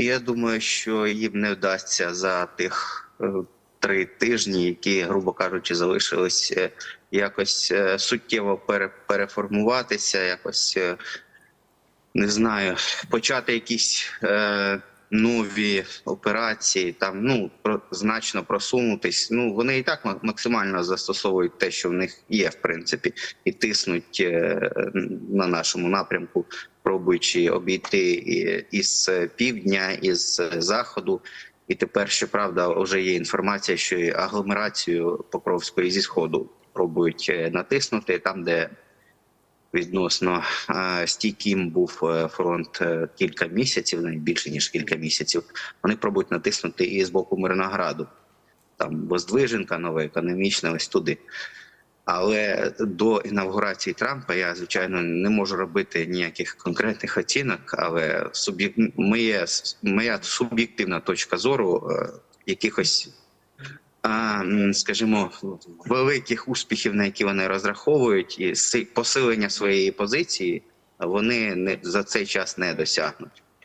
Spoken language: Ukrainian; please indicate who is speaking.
Speaker 1: І я думаю, що їм не вдасться за тих е, три тижні, які, грубо кажучи, залишились е, якось е, суттєво пере, переформуватися, якось не знаю, почати якісь нові операції, там ну про, значно просунутись. Ну вони і так максимально застосовують те, що в них є, в принципі, і тиснуть е, на нашому напрямку, пробуючи обійти із півдня, із заходу. І тепер, щоправда, вже є інформація, що і агломерацію Покровської зі сходу пробують е, натиснути там, де відносно стійким був е, фронт е, кілька місяців, навіть більше ніж кілька місяців. Вони пробують натиснути і з боку Мирнограду. Там Воздвиженка, нове економічне, ось туди. Але до інавгурації Трампа я звичайно не можу робити ніяких конкретних оцінок. Але суб'єк... моя суб'єктивна точка зору е, якихось, скажімо, великих успіхів, на які вони розраховують, і си- посилення своєї позиції вони за цей час не досягнуть.